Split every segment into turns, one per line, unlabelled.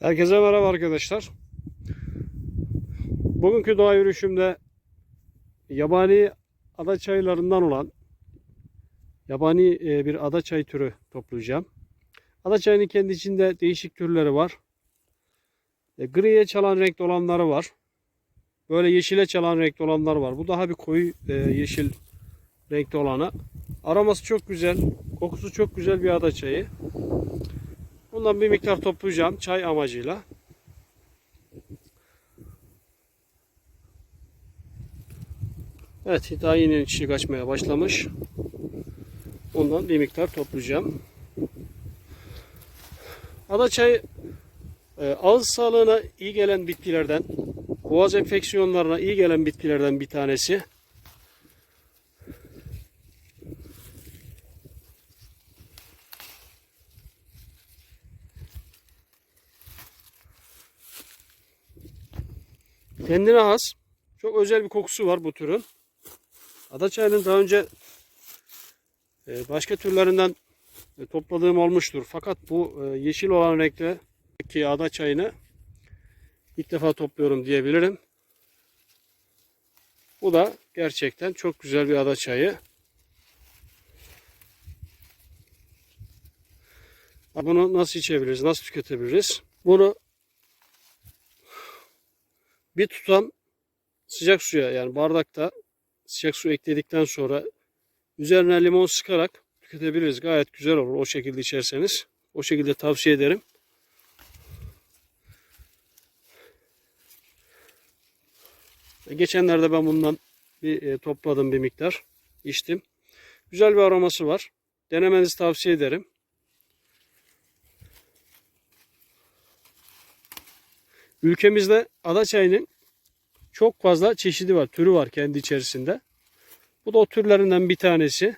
Herkese merhaba arkadaşlar. Bugünkü doğa yürüyüşümde yabani ada çaylarından olan yabani e, bir ada çay türü toplayacağım. Ada çayının kendi içinde değişik türleri var. E, Griye çalan renkli olanları var. Böyle yeşile çalan renkli olanlar var. Bu daha bir koyu e, yeşil renkli olanı. Aroması çok güzel. Kokusu çok güzel bir ada çayı. Bundan bir miktar toplayacağım çay amacıyla. Evet daha yeni çiçek açmaya başlamış. Ondan bir miktar toplayacağım. Ada çayı e, ağız sağlığına iyi gelen bitkilerden, boğaz enfeksiyonlarına iyi gelen bitkilerden bir tanesi. Kendine has. Çok özel bir kokusu var bu türün. Ada çayının daha önce e, başka türlerinden e, topladığım olmuştur. Fakat bu e, yeşil olan renkte ki ada çayını ilk defa topluyorum diyebilirim. Bu da gerçekten çok güzel bir ada çayı. Bunu nasıl içebiliriz, nasıl tüketebiliriz? Bunu bir tutam sıcak suya yani bardakta sıcak su ekledikten sonra üzerine limon sıkarak tüketebiliriz. Gayet güzel olur o şekilde içerseniz. O şekilde tavsiye ederim. Geçenlerde ben bundan bir e, topladım bir miktar. içtim. Güzel bir aroması var. Denemenizi tavsiye ederim. Ülkemizde ada çayının çok fazla çeşidi var, türü var kendi içerisinde. Bu da o türlerinden bir tanesi.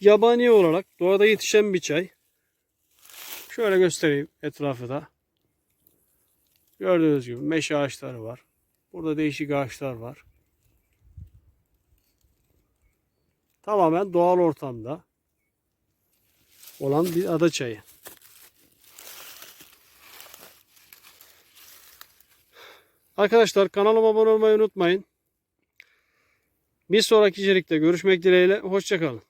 Yabani olarak doğada yetişen bir çay. Şöyle göstereyim etrafı da. Gördüğünüz gibi meşe ağaçları var. Burada değişik ağaçlar var. Tamamen doğal ortamda olan bir ada çayı. Arkadaşlar kanalıma abone olmayı unutmayın. Bir sonraki içerikte görüşmek dileğiyle. Hoşçakalın.